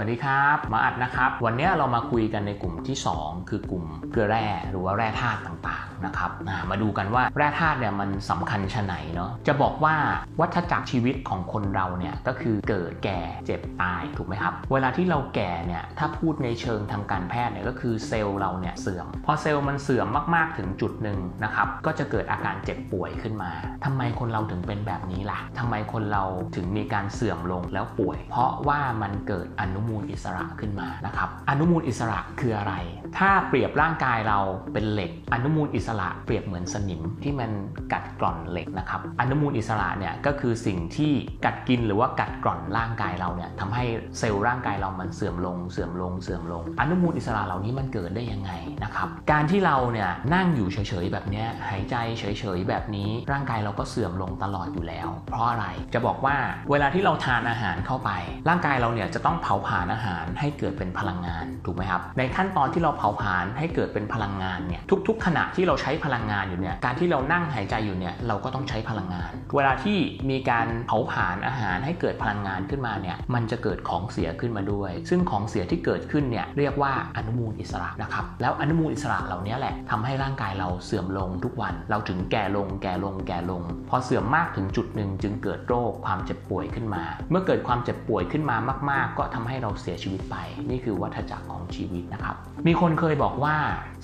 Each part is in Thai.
สวัสดีครับ มาอัดนะครับ วันนี้เรามาคุยกันในกลุ่มที่ 2 คือกลุ่มเกลือแร่หรือว่าแร่ธาตุต่างๆนะครับมาดูกันว่าแร่ธาตุเนี่ยมันสำคัญชะไหนเนาะจะบอกว่าวัฏจักรชีวิตของคนเราเนี่ยก็คือเกิดแก่เจ็บตายถูกไหมครับ เวลาที่เราแก่เนี่ยถ้าพูดในเชิงทางการแพทย์เนี่ยก็คือเซลล์เราเนี่ยเสื่อม พอเซลล์มันเสื่อมมากๆถึงจุดหนึ่งนะครับก็จะเกิดอาการเจ็บป่วยขึ้นมาทำไมคนเราถึงเป็นแบบนี้ล่ะทำไมคนเราถึงมีการเสื่อมลงแล้วป่วย เพราะว่ามันเกิดอนุมูลอิสระขึ้นมานะครับอนุมูลอิสระคืออะไร ถ้าเปรียบร่างกายเราเป็นเหล็ก อนุมูลอิสระเปรียบเหมือนสนิมที่มันกัดกร่อนเหล็กนะครับอนุมูลอิสระเนี่ยก็คือสิ่งที่กัดกินหรือว่ากัดกร่อนร่างกายเราเนี่ยทำให้เซลล์ร่างกายเรามันเสื่อมลงเสื่อมลงเสื่อมลง อนุมูลอิสระเหล่านี้มันเกิดได้ยังไงนะครับการที่เราเนี่ยนั่งอยู่เฉยๆแบบนี้หายใจเฉยๆแบบนี้ร่างกายเราก็เสื่อมลงตลอดอยู่แล้ว เพราะอะไรจะบอกว่าเวลาที่เราทานอาหารเข้าไป ร่างกายเราเนี่ยจะต้องเผาผลาญอาหารให้เกิดเป็นพลังงานถูกไหมครับในขั้นตอนที่เราเผาผลาญให้เกิดเป็นพลังงานเนี่ยทุก ๆ ขณะที่เราใช้พลังงานอยู่เนี่ยการที่เรานั่งหายใจอยู่เนี่ยเราก็ต้องใช้พลังงาน เวลาที่มีการเผาผลาญอาหารให้เกิดพลังงานขึ้นมาเนี่ยมันจะเกิดของเสียขึ้นมาด้วย ซึ่งของเสียที่เกิดขึ้นเนี่ยเรียกว่าอนุมูลอิสระนะครับแล้วอนุมูลอิสระเหล่านี้แหละทำให้ร่างกายเราเสื่อมลงทุกวัน เราถึงแก่ลงแก่ลงแก่ลง พอเสื่อมมากถึงจุดหนึ่งจึงเกิดโรคความเจ็บป่วยขึ้นมา เมื่อเกิดความเจ็บป่วยขึ้นมามาก ๆ ก็ทำให้เราเสียชีวิตไป นี่คือวัฏจักรของชีวิตนะครับ มีคนเคยบอกว่า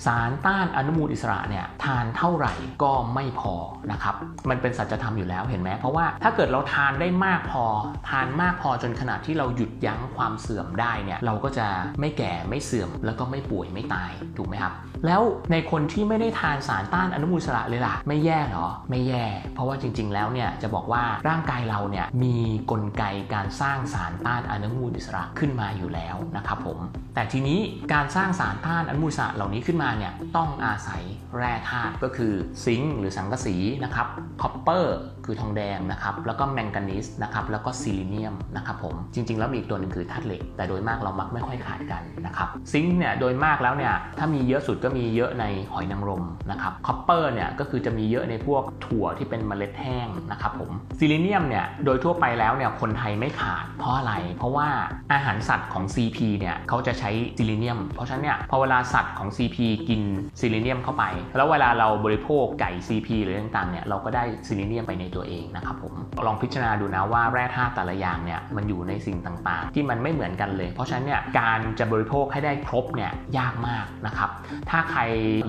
สารต้านอนุมูลอิสระเนี่ยทานเท่าไหร่ก็ไม่พอนะครับ มันเป็นสัจธรรมอยู่แล้วเห็นไหมเพราะว่าถ้าเกิดเราทานได้มากพอ ทานมากพอจนขนาดที่เราหยุดยั้งความเสื่อมได้เนี่ยเราก็จะไม่แก่ไม่เสื่อม แล้วก็ไม่ป่วยไม่ตายถูกไหมครับ แล้วในคนที่ไม่ได้ทานสารต้านอนุมูลอิสระเลยล่ะไม่แย่เหรอไม่แย่ เพราะว่าจริง ๆ แล้วเนี่ยจะบอกว่าร่างกายเราเนี่ยมีกลไกการสร้างสารต้านอนุมูลอิสระขึ้นมาอยู่แล้วนะครับผม แต่ทีนี้การสร้างสารต้านอนุมูลอิสระเหล่านี้ขึ้นมาเนี่ยต้องอาศัยแร่ธาตุก็คือซิงค์หรือสังกะสีนะครับคอปเปอร์คือทองแดงนะครับแล้วก็แมงกานีสนะครับแล้วก็ซิลิเนียมนะครับผมจริง ๆ แล้วมีอีกตัวหนึ่งคือธาตุเหล็ก แต่โดยมากเรามักไม่ค่อยขาดกันนะครับซิงค์เนี่ยโดยมากแล้วเนี่ยถ้ามีเยอะสุดก็มีเยอะในหอยนางรมนะครับคอปเปอร์เนี่ยก็คือจะมีเยอะในพวกถั่วที่เป็นเมล็ดแห้งนะครับผมซิลิเนียมเนี่ยโดยทั่วไปแล้วเนี่ยคนไทยไม่ขาดเพราะอะไร เพราะว่าอาหารสัตว์ของ CP เนี่ยเขาจะใช้ซิลิเนียม เพราะฉะนั้นเนี่ยพอเวลาสัตว์ของ CP กินซิลิเนียมเข้าไป แล้วเวลาเราบริโภคไก่ CP หรือต่างๆเนี่ยเราก็ได้ซิลิเนียมไปในตัวเองนะครับผมลองพิจารณาดูนะว่าแร่ธาตุแต่ละอย่างเนี่ยมันอยู่ในสิ่งต่างๆ ที่มันไม่เหมือนกันเลย เพราะฉะนั้นเนี่ยการจะบริโภคให้ได้ครบเนี่ยยากมากนะครับถ้าใคร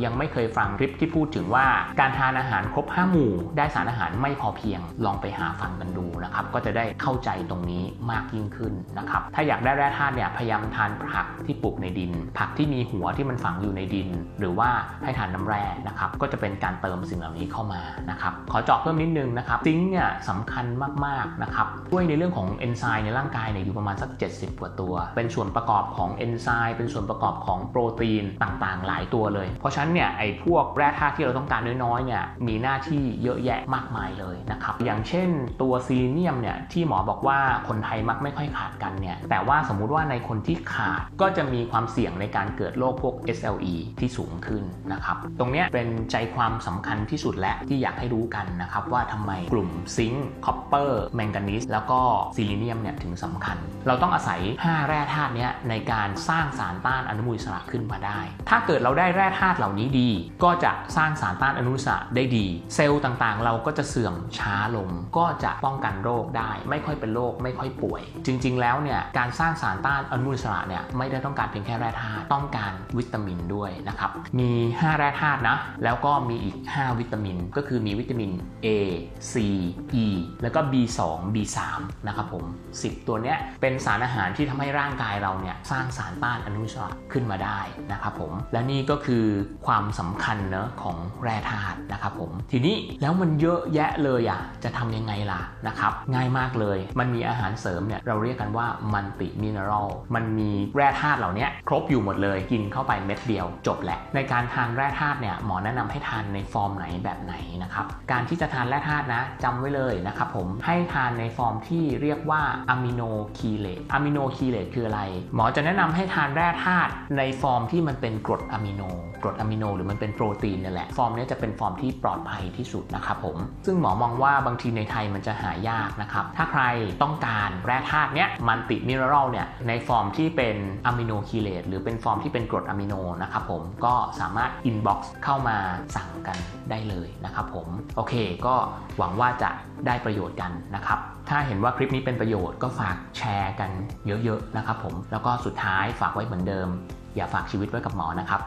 ยังไม่เคยฟังคลิปที่พูดถึงว่า การทานอาหารครบ5หมู่ ได้สารอาหารไม่พอเพียงลองไปหาฟังกันดูนะครับก็จะได้เข้าใจตรงนี้มากยิ่งขึ้นนะครับถ้าอยากได้แร่ธาตุเนี่ยพยายามทานผักที่ปลูกในดิน ผักที่มีหัวที่มันฝังอยู่ในดิน หรือว่าให้ทานน้ำแร่นะครับก็จะเป็นการเติมสิ่งเหล่านี้เข้ามานะครับขอเจาะเพิ่มนิดนึงนะครับซิงค์เนี่ยสำคัญมากๆนะครับช่วยในเรื่องของเอนไซม์ในร่างกายเนี่ยอยู่ประมาณสัก 70 กว่าตัว เป็นส่วนประกอบของเอนไซม์เป็นส่วนประกอบของโปรตีนต่างๆ หลายตัวเลย เพราะฉะนั้นเนี่ยไอ้พวกแร่ธาตุที่เราต้องการน้อยๆเนี่ยมีหน้าที่เยอะแยะมากมายเลยนะครับอย่างเช่นตัวซีเนียมเนี่ยที่หมอบอกว่าคนไทยมักไม่ค่อยขาดกันเนี่ยแต่ว่าสมมุติว่าในคนที่ขาดก็จะมีความเสี่ยงในการเกิดโรคพวก SLE ที่สูงขึ้นนะครับ ตรงนี้เป็นใจความสำคัญที่สุดและที่อยากให้รู้กันนะครับ ว่าทำไมกลุ่มซิงค์คอปเปอร์แมงกานีสแล้วก็ซิลิเนียมเนี่ยถึงสำคัญ เราต้องอาศัย 5 แร่ธาตุนี้ในการสร้างสารต้านอนุมูลอิสระขึ้นมาได้ ถ้าเกิดเราได้แร่ธาตุเหล่านี้ดี ก็จะสร้างสารต้านอนุมูลอิสระได้ดี เซลล์ต่างๆ เราก็จะเสื่อมช้าลง ก็จะป้องกันโรคได้ ไม่ค่อยเป็นโรคไม่ค่อยป่วย จริง ๆ แล้วเนี่ยการสร้างสารต้านอนุมูลอิสระเนี่ยไม่ได้ต้องการเพียงแค่แร่ธาตุต้องการวิตามินด้วยนะครับมี 5 แร่ธาตุนะแล้วก็มีอีก 5 วิตามิน ก็คือมีวิตามิน A C E แล้วก็ B2 B3 นะครับผม 10 ตัวเนี้ยเป็นสารอาหารที่ทำให้ร่างกายเราเนี่ยสร้างสารต้านอนุมูลอิสระขึ้นมาได้นะครับผมและนี่ก็คือความสำคัญเนอะของแร่ธาตุนะครับผมทีนี้แล้วมันเยอะแยะเลยอะจะทำยังไงล่ะนะครับง่ายมากเลย มันมีอาหารเสริมเนี่ยเราเรียกกันว่ามันติมินเนอรัลมันมีแร่ธาตุเหล่านี้ครบอยู่หมดเลยกินเข้าไปเม็ดเดียวจบแหละ ในการทานแร่ธาตุเนี่ยหมอแนะนำให้ทานในฟอร์มไหนแบบไหนนะครับการที่จะทานแร่ธาตุนะจำไว้เลยนะครับผมให้ทานในฟอร์มที่เรียกว่าอะมิโนคีเลตอะมิโนคีเลตคืออะไร หมอจะแนะนำให้ทานแร่ธาตุในฟอร์มที่มันเป็นกรดอะมิโนกรดอะมิโนหรือมันเป็นโปรตีนนี่แหละฟอร์มนี้จะเป็นฟอร์มที่ปลอดภัยที่สุดนะครับผมซึ่งหมอมองว่าบางทีในไทยมันจะหายากนะครับถ้าใครต้องการแร่ธาตุเนี้ยมันติมิเนอรัลเนี่ยเนี่ยในฟอร์มที่เป็นอะมิโนคีเลตหรือเป็นฟอร์มที่เป็นกรดอะมิโนนะครับผมก็สามารถอินบ็อกซ์เข้ามาสั่งกันได้เลยนะครับผมโอเคก็หวังว่าจะได้ประโยชน์กันนะครับถ้าเห็นว่าคลิปนี้เป็นประโยชน์ก็ฝากแชร์กันเยอะๆนะครับผมแล้วก็สุดท้ายฝากไว้เหมือนเดิม อย่าฝากชีวิตไว้กับหมอนะครับ